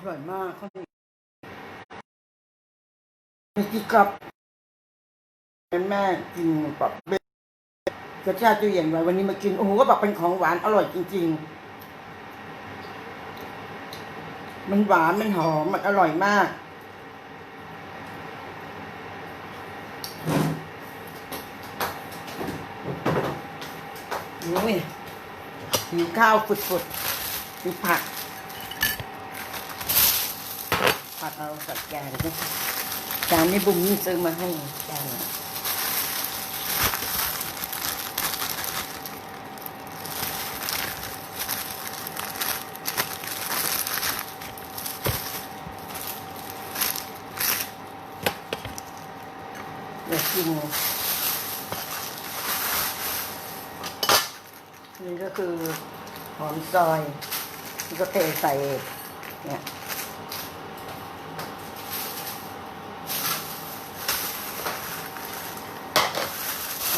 อร่อยมากข้าวเหนียวมีกี่กับแม่กินแบบเบ็ดกระชาตู้เย็นไว้วันนี้มากินโอ้โหก็แบบเป็นของหวานอร่อยจริง ๆ มันหวานมันหอมมันอร่อยมากอุ้ยหิวข้าวฝุดๆมีผัก ผักเอาสัดแกงเลยจานนี้บุ้มซื้อมาให้จานเดี๋ยวกินนี่ก็คือหอมซอยที่ก็เทใส่เนี่ย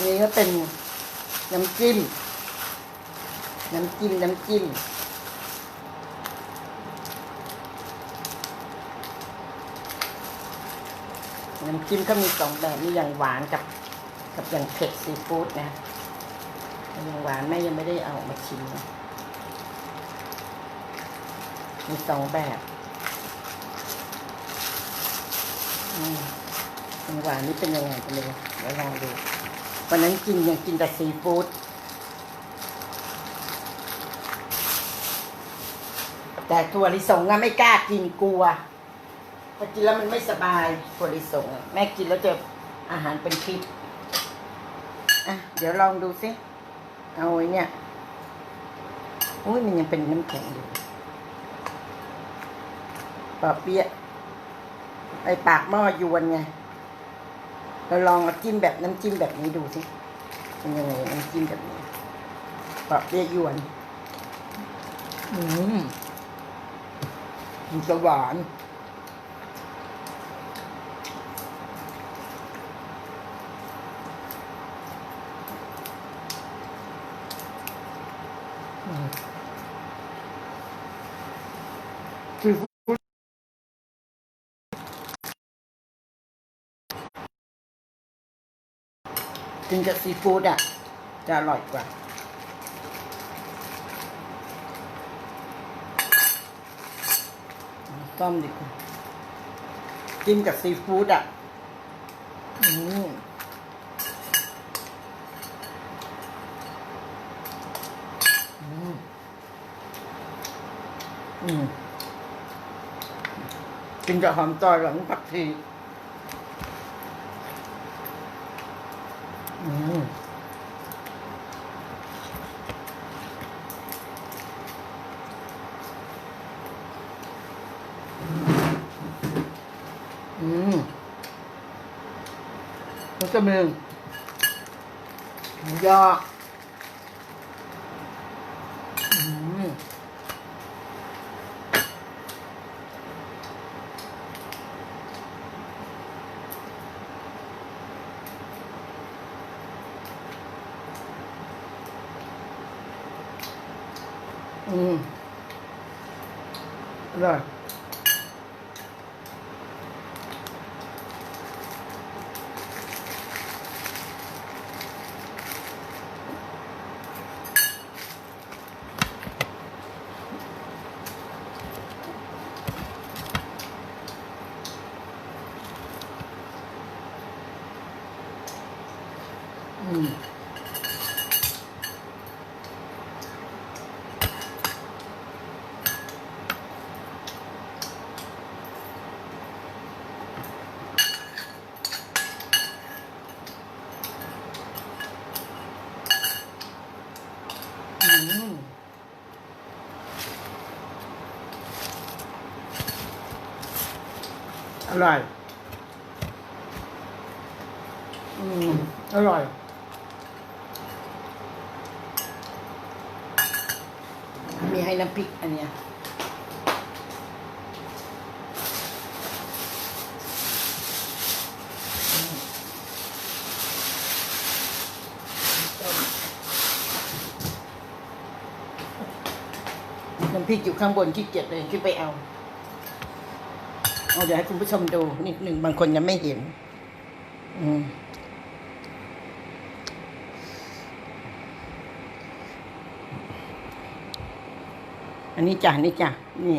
อันนี้ก็เป็นน้ำจิ้ม น้ำจิ้ม น้ำจิ้ม น้ำจิ้มก็มีสองแบบมีอย่างหวานกับกับอย่างเผ็ดซีฟู้ดนะยังหวานแม่ยังไม่ได้เอามาชิมนะมีสองแบบอืมยังหวานนี่เป็นยังไงกันเลยเดี๋ยวลองดู วันนั้นกินยังกินแต่ซีฟู้ดแต่ถั่วลิสงอะไม่กล้ากินกลัวพอกินแล้วมันไม่สบายถั่วลิสงอะแม่กินแล้วจะอาหารเป็นพิษอะเดี๋ยวลองดูสิเอาไอ้เนี่ยอุ้ยมันยังเป็นน้ำแข็งอยู่ปอเปี๊ยะไอปากหม้อยวนไง เราลองเอาจิ้มแบบน้ำจิ้มแบบนี้ดูสิเป็นยังไงน้ำจิ้มแบบนี้ปอเปี๊ยะยวน อืมมันจะหวาน กินกับซีฟู้ดอะ จะอร่อยกว่า ต้มดีกว่ากินกับซีฟู้ดอะ อืมอืมอืมกินกับหอมซอยหลังผักชี แล้วก็มีหมูยออืม อืมอร่อยอืม อืมอ ร่อย อืม อร่อยมีให้น้ำพริกอันเนี้ยน้ำพริกอยู่ข้างบนขี้เกียจเลยขึ้นไปเอา เอาเดี๋ยวให้คุณผู้ชมดูนิดหนึ่งบางคนยังไม่เห็น อืมอันนี้จ้ะนี่จ้ะนี่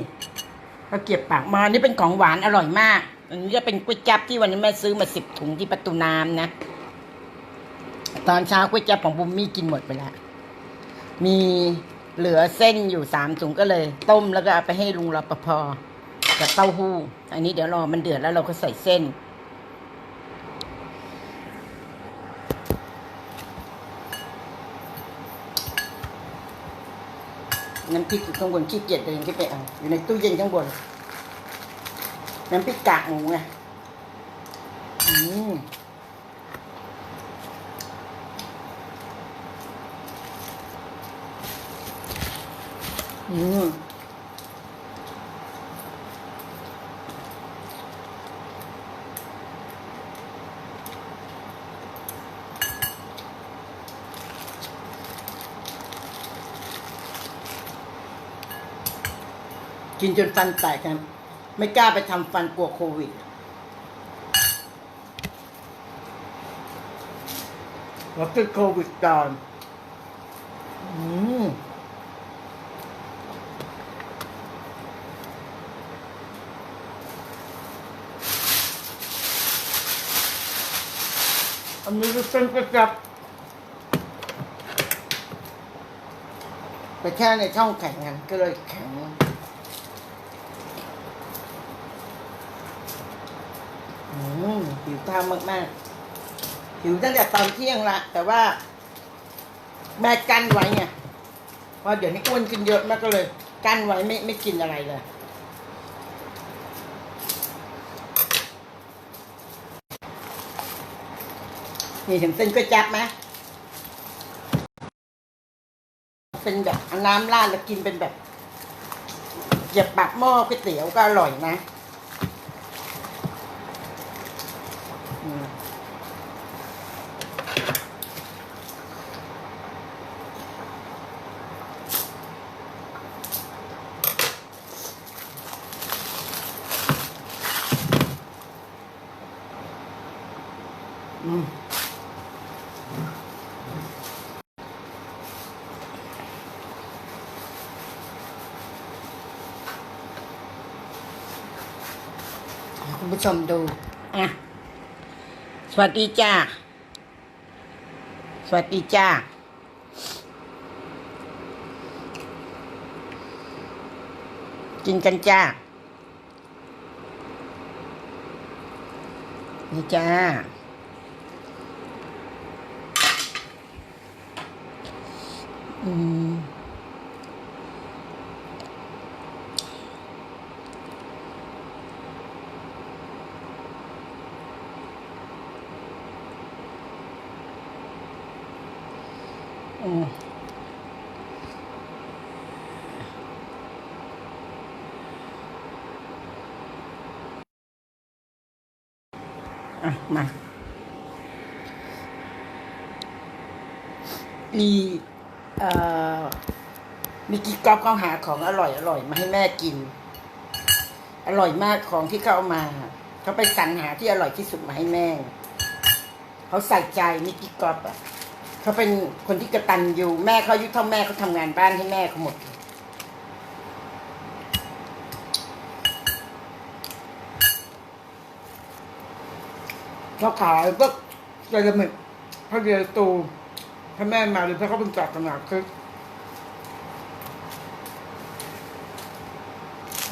ก็เก็บปากมานี่เป็นของหวานอร่อยมาก อันนี้จะเป็นก๋วยจั๊บที่วันนี้แม่ซื้อมาสิบถุงที่ประตูน้ำนะ ตอนเช้าก๋วยจั๊บของบุมมี่กินหมดไปแล้วมีเหลือเส้นอยู่สามถุงก็เลย ต้มแล้วก็เอาไปให้ลุงรปภ กับเต้าหู้ อันนี้เดี๋ยวรอมันเดือดแล้วเราก็ใส่เส้น น้ำพริกอยู่ข้างบนขี้เกียจเดินขึ้นไปเอาอยู่ในตู้เย็นข้างบน น้ำพริกกากหมูไงอืมอืม กินจนฟันแตกกัน ไม่กล้าไปทำฟันกลัวโควิด เราติดโควิดก่อนอืมอันนี้ก็เป็นกระจับ ไปแค่ในช่องแข็งกันก็เลยแข็ง อืม หิวข้าวมากๆหิวตั้งแต่ตอนเที่ยงละแต่ว่า แม่กั้นไว้ไงเพราะเดี๋ยวนี้อ้วนกินเยอะม่ก็เลย กั้นไว้ไม่ไม่กินอะไรเลยนี่ถึงเส้นก๋วยจั๊บไหมเป็นแบบเอาน้ำราดแล้วกินเป็นแบบเหยียบปากหม้อก๋วยเตี๋ยวก็อร่อยนะ ผู้ชมดู อะ สวัสดีจ้า สวัสดีจ้า กินกันจ้า นี่จ้า อืม อะ มามีเอ่อมีกิ๊กก๊อกเขาหาของอร่อยอร่อยมาให้แม่กิน อร่อยมากของที่เขาเอามา เขาไปสรรหาที่อร่อยที่สุดมาให้แม่ เขาใส่ใจมิกกี้ก๊อฟอะ เขาเป็นคนที่กระตันอยู่ แม่เขาอายุเท่าแม่เขาทำงานบ้านให้แม่เขาหมด เขาขายพวกเซรามิกพระเดียตูถ้าแม่มาหรือถ้าเขาเป็นจัดขนาดคือ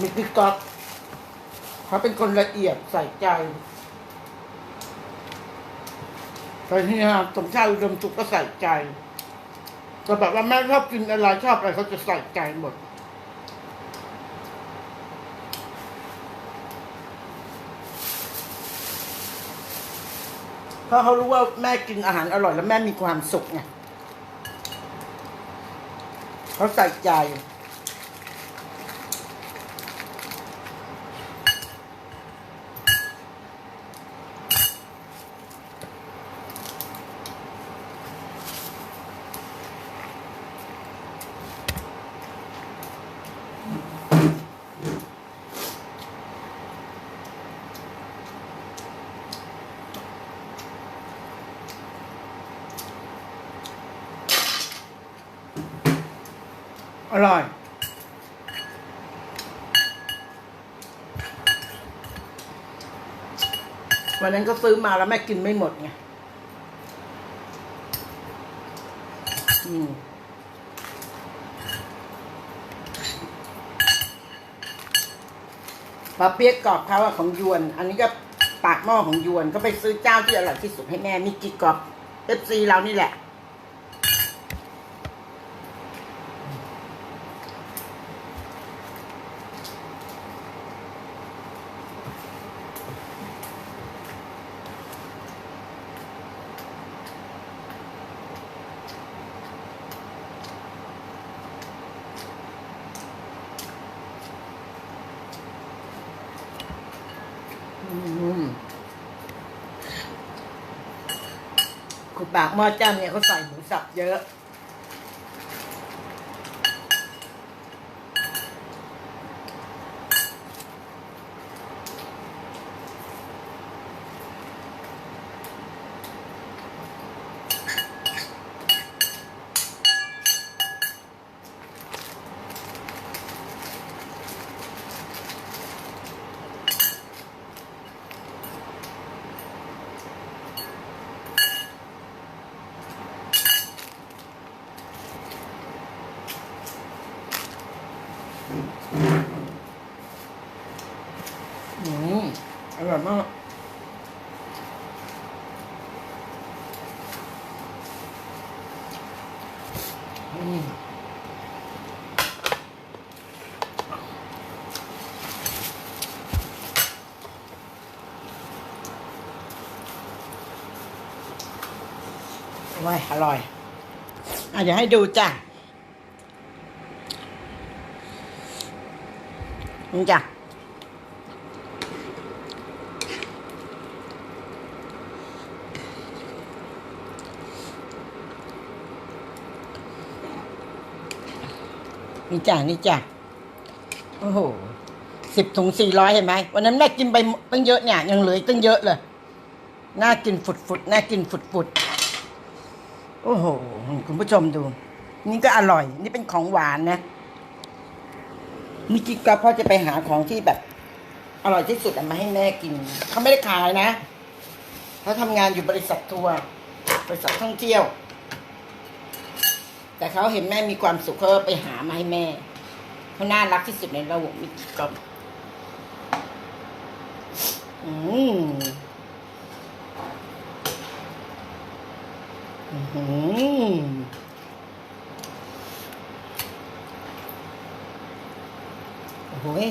มิกกี้ก๊อฟเขาเป็นคนละเอียดใส่ใจ แต่ที่ฮะสมชาติอุดมสุขก็ใส่ใจแต่แบบว่าแม่ชอบกินอะไรชอบอะไรเขาจะใส่ใจหมดเพราะเขารู้ว่าแม่กินอาหารอร่อยแล้วแม่มีความสุขไงเขาใส่ใจ วันนั้นก็ซื้อมาแล้วแม่กินไม่หมดไงอืมปลาเปี๊ยกกรอบเขาอะของยวน อันนี้ก็ปากหม้อของยวน ก็ไปซื้อเจ้าที่อร่อยที่สุดให้แม่ มีกี่กรอบเอฟซีเรานี่แหละ อืมคุณปาก หม้อเจ้าเนี่ยเขาใส่หมูสับเยอะ อืมอร่อยมาก อืม อร่อยอร่อยอะเดี๋ยวให้ดูจ้ะนี่จ้ะนี่จ้ะนี่จ้ะโอ้โหสิบถุงสี่ร้อยเห็นไหมวันนั้นแม่กินไปตั้งเยอะเนี่ยยังเหลืออีกตั้งเยอะเลย น่ากินฝุดฝุดๆน่ากินฝุดฝุดๆ โอ้โห คุณผู้ชมดู นี่ก็อร่อย นี่เป็นของหวานนะนี่จิ๊กก็พ่อจะไปหาของที่แบบ อร่อยที่สุดมาให้แม่กิน เขาไม่ได้ขายนะเขาทำงานอยู่บริษัททัวร์บริษัทท่องเที่ยว แต่เขาเห็นแม่มีความสุขเขาไปหามาให้แม่เขาน่ารักที่สุดในระบบมิตรกออืมอื้อหือ โอ้โหย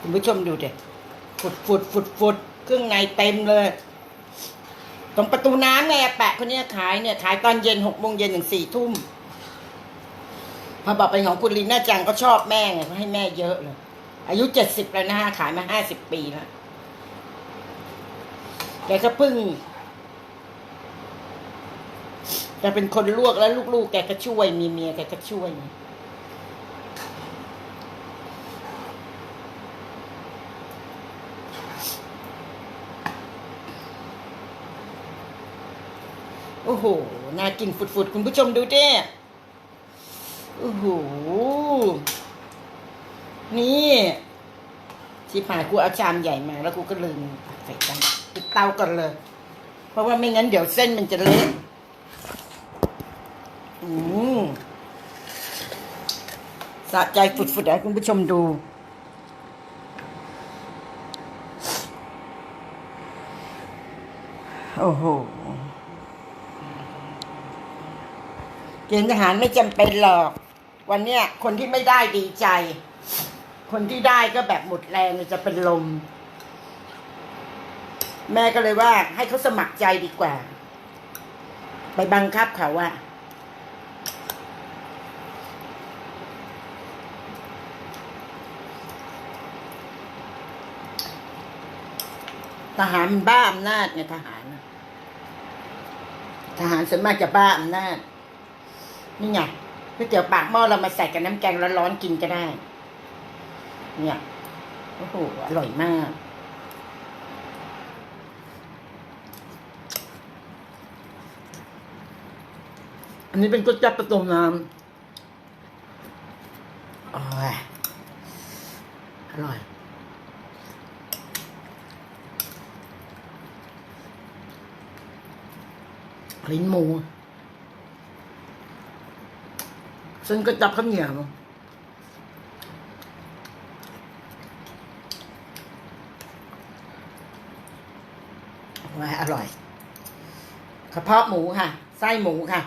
คุณผู้ชมดูเด็ฟุดฟุดฟุดฟุดเครื่องในเต็มเลย ตรงประตูน้ำไงแปะคนนี้ขายเนี่ย ขายตอนเย็นหกโมงเย็นถึงสี่ทุ่ม พอบอกเป็นของคุณลินน่าจังก็ชอบแม่ไงเขาให้แม่เยอะเลย อายุเจ็ดสิบแล้วนะฮะขายมาห้าสิบปีแล้วแกก็เพึ่ง แกเป็นคนลวกแล้วลูกๆ แกก็ช่วย มีเมียแกก็ช่วย โอ้โห น่ากินฝุดๆ คุณผู้ชมดูดิโอ้โห นี่ชิพายกูเอาชามใหญ่มาแล้วกูก็ลืมใส่กันปิดเตาก่อนเลย เพราะว่าไม่งั้นเดี๋ยวเส้นมันจะเละ อืมสะใจฝุดๆให้คุณผู้ชมดู โอ้โหเกณฑ์ทหารไม่จำเป็นหรอก วันเนี้ยคนที่ไม่ได้ดีใจ คนที่ได้ก็แบบหมดแรงจะเป็นลม แม่ก็เลยว่าให้เขาสมัครใจดีกว่า ไปบังคับเขาว่า ทหารมันบ้าอำนาจไงทหาร ทหารส่วนมากจะบ้าอำนาจ นี่ไงก๋วยเตี๋ยวปากหม้อเรามาใส่กับน้ำแกงร้อนๆกินก็ได้ เนี่ยโอ้โหอร่อยมาก อันนี้เป็นก๋วยจั๊บประตูน้ำยอร่อย ลิ้นหมูซึ่งก็จับข้าวเหนียวว้าอร่อยกระเพาะหมูค่ะ ไส้หมูค่ะ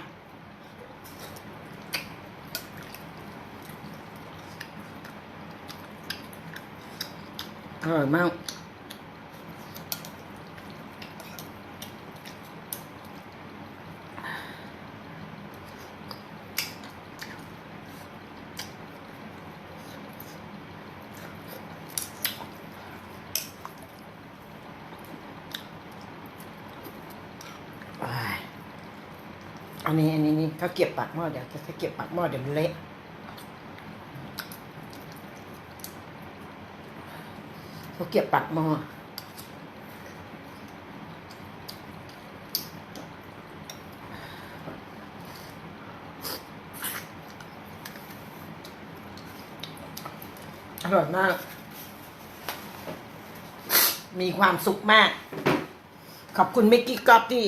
อร่อยมาก อ้ายอันนี้อันนี้นี่ เก็บปากหม้อเดี๋ยวเขาเก็บปากหม้อเดี๋ยวเละเขาเก็บปากหม้ออร่อยมาก มีความสุขมาก ขอบคุณมิกกี้ก๊อฟที่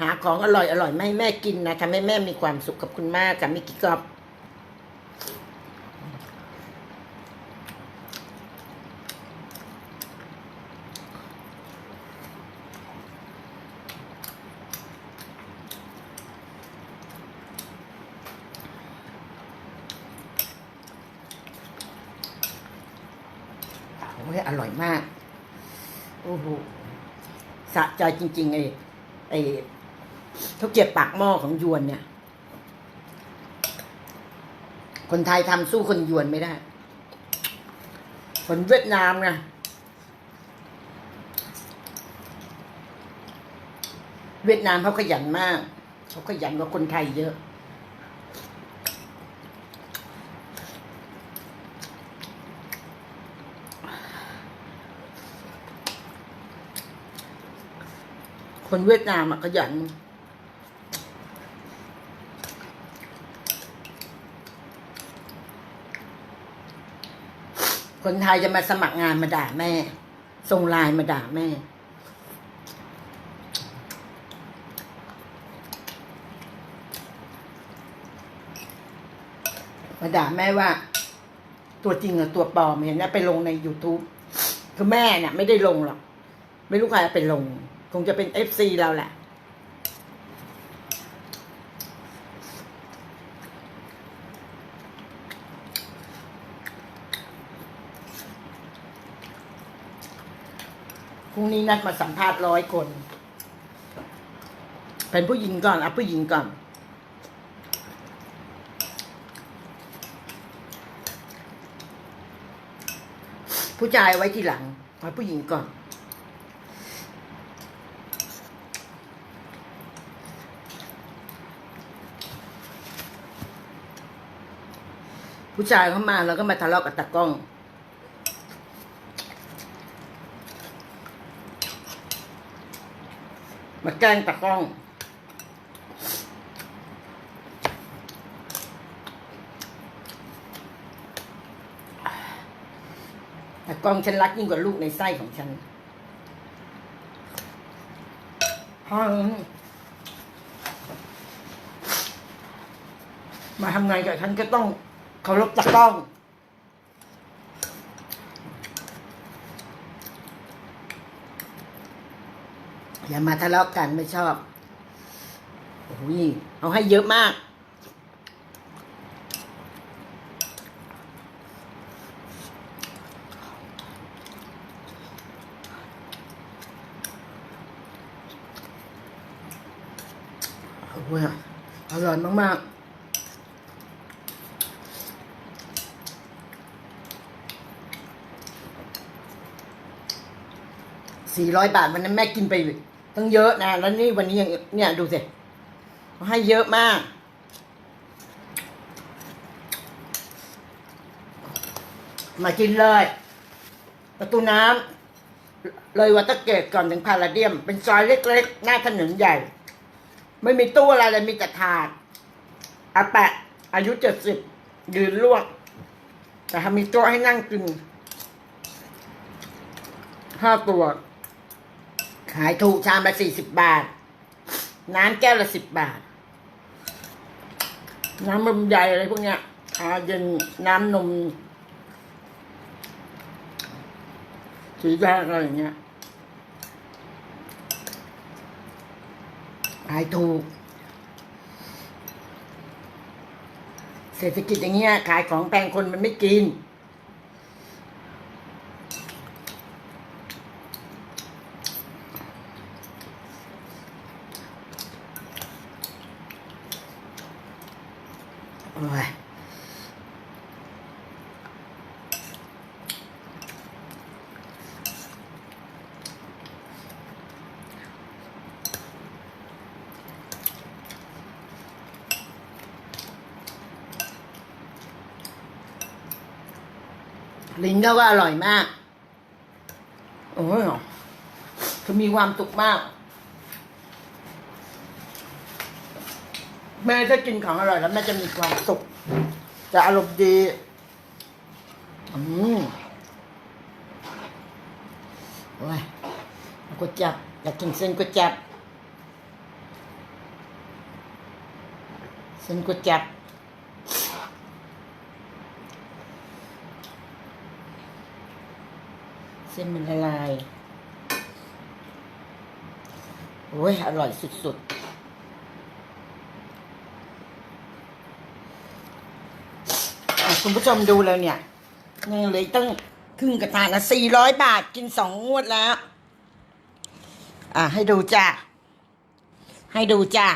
หาของอร่อยอร่อยๆมาให้แม่กินนะทำให้แม่มีความสุขขอบคุณมากกับมิกกี้กอฟโอ้ยอร่อยมาก โอ้โหสะใจจริงๆไอ้ไอ้ เขาเก็บปากหม้อของยวนเนี่ย คนไทยทำสู้คนยวนไม่ได้ คนเวียดนามนะเวียดนามเขาขยันมากเขาขยันกว่าคนไทยเยอะ คนเวียดนามอะขยัน คนไทยจะมาสมัครงานมาด่าแม่ ส่งไลน์มาด่าแม่ มาด่าแม่ว่า ตัวจริงกับตัวปลอมเห็นนะไปลงใน YouTube คือแม่เนี่ยไม่ได้ลงหรอก ไม่รู้ใครเอาไปลง คงจะเป็นเอฟซีเราแหละ พรุ่งนี้นัดมาสัมภาษณ์ร้อยคน เป็นผู้หญิงก่อนเอาผู้หญิงก่อนผู้ชายไว้ทีหลังเอาผู้หญิงก่อน ผู้ชายเข้ามาแล้วก็มาทะเลาะกับตากล้อง มาแกล้งตากล้องตากล้องฉันรักยิ่งกว่าลูกในไส้ของฉันห้องมาทำงานกับฉันก็ต้องเคารพตากล้อง อย่ามาทะเลาะกันไม่ชอบโอ้ยเอาให้เยอะมาก โอ้ยอร่อยมากๆสี่ร้อยบาทวันนั้นแม่กินไป ตั้งเยอะนะ แล้วนี่วันนี้ยังเนี่ยดูสิให้เยอะมาก มากินเลย ประตูน้ำเลยวัตเตเกตก่อนถึงพาราเดียม เป็นซอยเล็กๆ หน้าถนนใหญ่ ไม่มีตู้อะไรเลยมีแต่ถาดอาแปะ อายุเจ็ดสิบยืนลวก แต่ถ้ามีโต๊ะให้นั่งกินห้าตัว ขายถูกชามละสี่สิบบาท น้ำแก้วละสิบบาท น้ำลำไยอะไรพวกเนี้ยชาเย็นน้ำนมสีแดงอะไรอย่างเงี้ยขายถูก เศรษฐกิจอย่างเงี้ยขายของแพงคนมันไม่กิน โอ้ย ลิ้นก็อร่อยมาก โอ้ยคือมีความสุขมาก แม่ถ้ากินของอร่อยแล้วแม่จะมีความสุข จะอารมณ์ดี อืมโอ้ยเอาก๋วยจับอยากกินเส้นก๋วยจับเส้นก๋วยจับ เส้นมันละลาย โอ้ย อร่อยสุด ๆคุณผู้ชมดูแล้วเนี่ยยังเลยตั้งครึ่งกระทานละสี่ร้อยบาทกินสองงวดแล้ว อะให้ดูจ้าให้ดูจ้า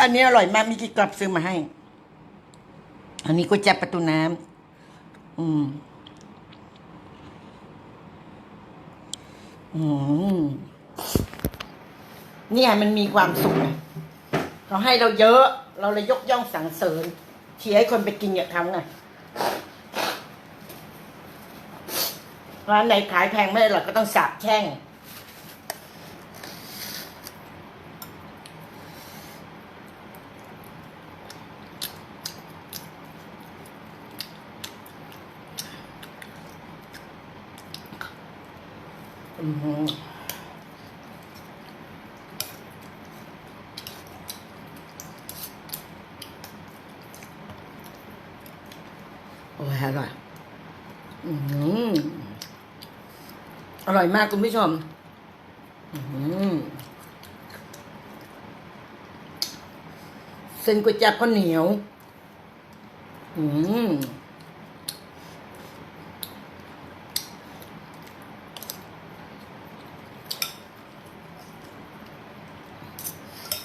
อันนี้อร่อยมากมีกี่กลับซื้อมาให้ อันนี้ก็จะประตูน้ำอืม อืม เนี่ยมันมีความสุขไงเขาให้เราเยอะ เราเลยยกย่องสรรเสริญเชียร์ให้คนไปกินอย่าทำไงร้านไหนขายแพงไม่หรอกก็ต้องสาบแช่ง อือหือโอ้ยอร่อย อือหืออ ร่อยมากคุณผู้ชมเส้นก๋วยจั๊บข้าวเหนียว อืม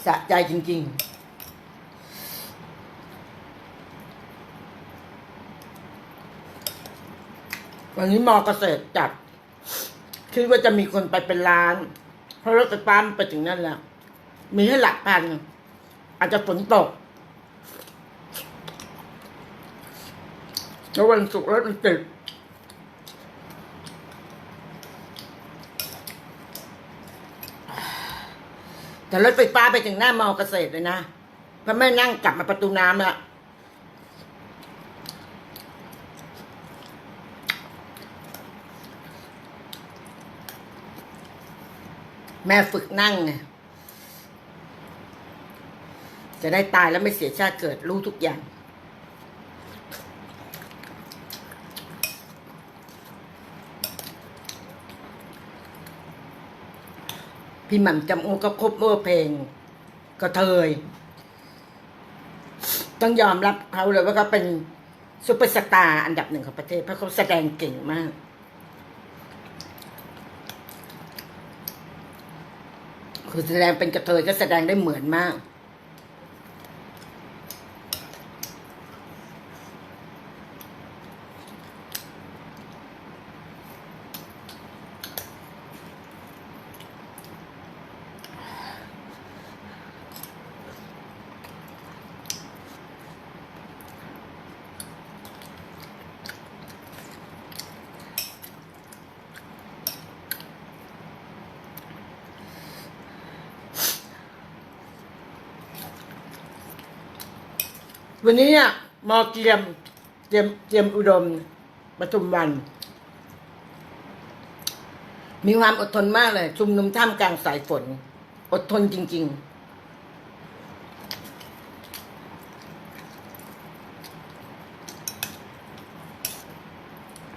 สะใจจริง ๆวันนี้มอเกษตรจัด คิดว่าจะมีคนไปเป็นล้าน เพราะรถไฟฟ้ามันไปถึงนั่นแล้ว มีให้หลักพันอาจจะฝนตกแล้ววันศุกร์รถมันติดแต่รถไฟฟ้าไปถึงหน้ามอเกษตรเลยนะเพราะแม่นั่งกลับมาประตูน้ำแล้ว แม่ฝึกนั่งไงจะได้ตายแล้วไม่เสียชาติเกิดรู้ทุกอย่าง พี่หม่ำจำโอก็ครบเมื่อเพลงก็เทย ต้องยอมรับเขาเลยว่าเขาเป็นซุปเปอร์สตาร์อันดับหนึ่งของประเทศ เพราะเขาแสดงเก่งมาก คือแสดงเป็นกระเทยก็แสดงได้เหมือนมาก วันนี้เนี่ยมอเกียมเจียมเจียมอุดมปทุมวัน มีความอดทนมากเลย ชุมนุมท่ามกลางสายฝน อดทนจริง ๆ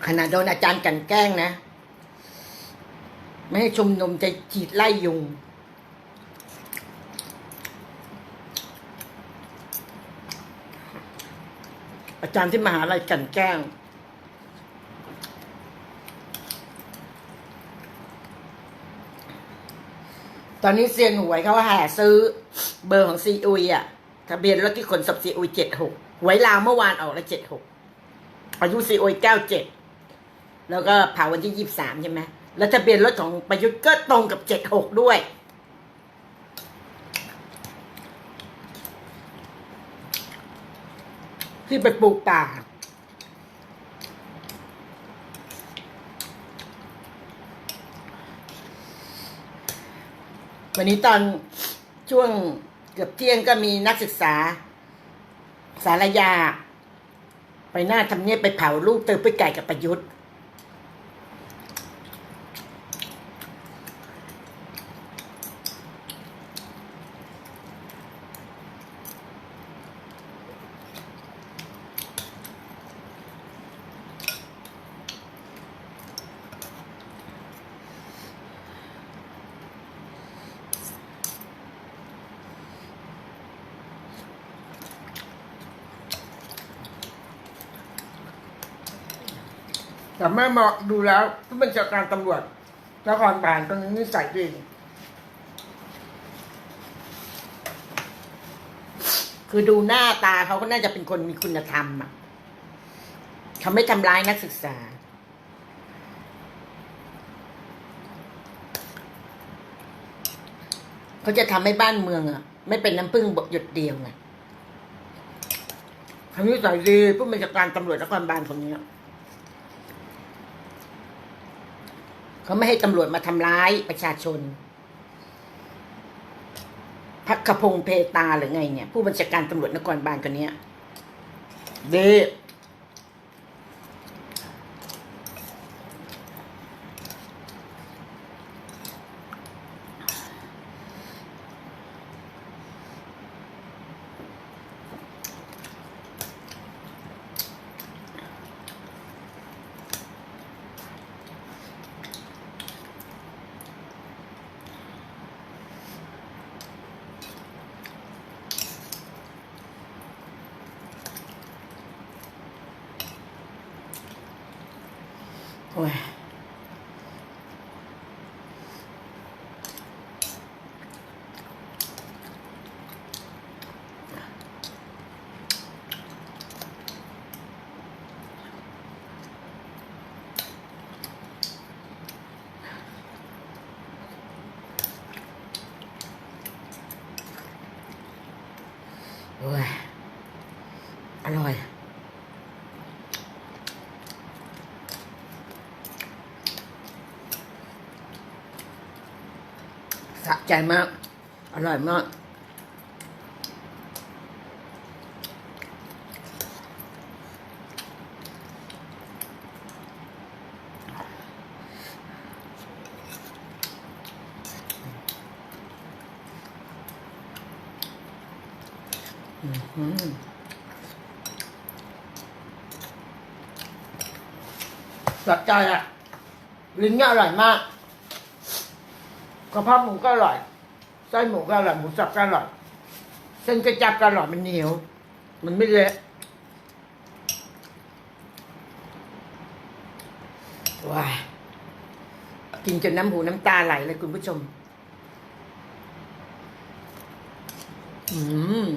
ขณะโดนอาจารย์กันแกล้งนะ ไม่ให้ชุมนุมจะฉีดไล่ยุง อาจารย์ที่มหาลัยกันแกล้งตอนนี้เซียนหวยเขาแห่ซื้อเบอร์ของซีอุยอะทะเบียนรถที่ขนสับซีอุยเจ็ดหกหวยลาวเมื่อวานออกล้วเจ็ดหกอายุซีอุยเก้าเจ็ดแล้วก็เผาวันที่ยี่สิบสามใช่ไหมแล้วทะเบียนรถของประยุทธ์ก็ตรงกับเจ็ดหกด้วย ที่ไปปลูกป่า วันนี้ตอนช่วงเกือบเที่ยงก็มีนักศึกษา สารยา ไปหน้าทำเนียบไปเผาลูกเติมไปไก่กับประยุทธ์ แต่แม่มาดูแล้วผู้บัญชาการตำรวจนครบาลตรงนี้นิสัยดีคือดูหน้าตาเขาก็น่าจะเป็นคนมีคุณธรรมอะเขาไม่ทำร้ายนักศึกษา เขาจะทำให้บ้านเมืองอะ ไม่เป็นน้ำพึ่งบหยดเดียวไงเขานิสัยดีผู้บัญชาการตำรวจนครบาลคนนี้ เขาไม่ให้ตำรวจมาทำร้ายประชาชนพักขพงเพตาหรือไงเนี่ย ผู้บัญชาการตำรวจนครบาลคนนี้เด โอ้ยโอ้ยอร่อย สะใจมาก อร่อยมาก อื้อหือสะใจอะ ลิ้นเนี่ยอร่อยมาก กระเพาะหมูก็อร่อยไส้หมูก็อร่อยหมูสับก็อร่อยเส้นกระจับก็อร่อยมันเหนียว มันไม่เละว้ากินจนน้ำหูน้ำตาไหลเลยคุณผู้ชม อืม